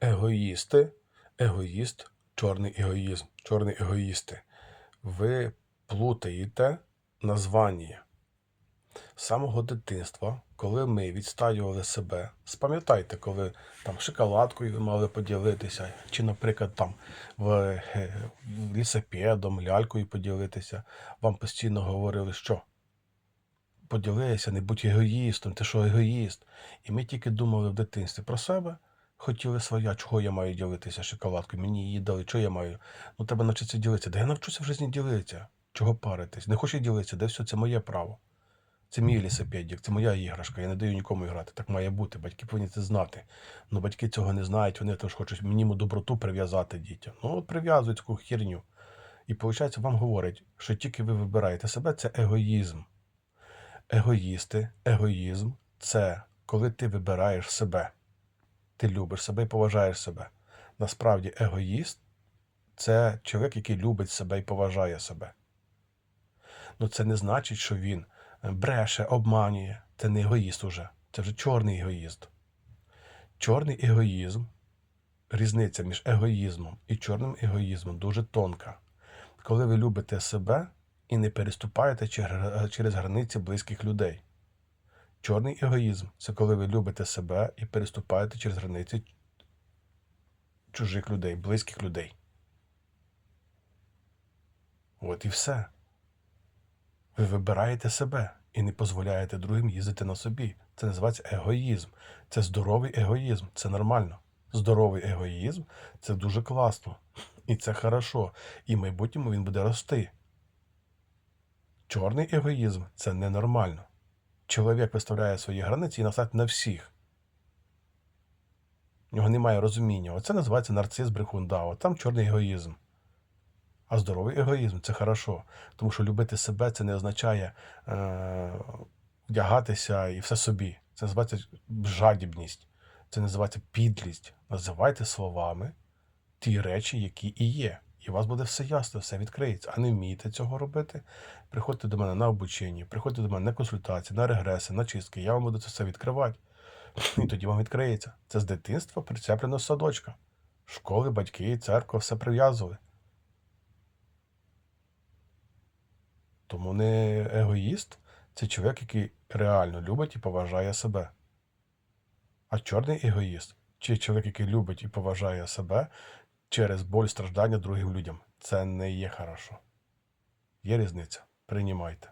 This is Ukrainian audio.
егоїсти, егоїст, чорний егоїзм, чорний егоїсти. Ви плутаєте названня. З самого дитинства, коли ми відстаювали себе, спам'ятайте, коли там шоколадкою ви мали поділитися, чи, наприклад, там в, е, лялькою поділитися, вам постійно говорили, що поділися, не будь егоїстом, ти що егоїст. І ми тільки думали в дитинстві про себе, хотіли своя, чого я маю ділитися шоколадкою, мені її дали, що я маю. Ну треба навчитися ділитися. Де я навчуся в житті ділитися? Чого паритись? Не хочу ділитися, де все, це моє право. Це мій лісопедік, це моя іграшка. Я не даю нікому грати. Так має бути. Батьки повинні це знати. Ну батьки цього не знають, вони теж хочуть мініму доброту прив'язати дітям. Ну, от прив'язують таку херню. І виходить, вам говорять, що тільки ви вибираєте себе, це егоїзм. Егоїсти, егоїзм це коли ти вибираєш себе. Ти любиш себе і поважаєш себе. Насправді, егоїст це чоловік, який любить себе і поважає себе. Ну це не значить, що він е, бреше, обманює. Це не егоїст уже. Це вже чорний егоїст. Чорний егоїзм, різниця між егоїзмом і чорним егоїзмом дуже тонка. Коли ви любите себе і не переступаєте через границі близьких людей. Чорний егоїзм це коли ви любите себе і переступаєте через границі чужих людей, близьких людей. От і все. Ви вибираєте себе і не дозволяєте другим їздити на собі. Це називається егоїзм. Це здоровий егоїзм. Це нормально. Здоровий егоїзм це дуже класно. І це хорошо. І в майбутньому він буде рости. Чорний егоїзм це ненормально. Чоловік виставляє свої границі і насадить на всіх. У нього немає розуміння. Оце називається нарцис брехун. Да, от там чорний егоїзм. А здоровий егоїзм це хорошо. Тому що любити себе це не означає е, вдягатися і все собі. Це називається жадібність, це називається підлість. Називайте словами ті речі, які і є. І у вас буде все ясно, все відкриється. А не вмієте цього робити. Приходьте до мене на обучення, приходьте до мене на консультації, на регреси, на чистки. Я вам буду це все відкривати. І тоді вам відкриється. Це з дитинства прицеплено з садочка. Школи, батьки, церква все прив'язували. Тому не егоїст це чоловік, який реально любить і поважає себе. А чорний егоїст чи чоловік, який любить і поважає себе через боль страждання другим людям. Це не є хорошо. Є різниця. Приймайте.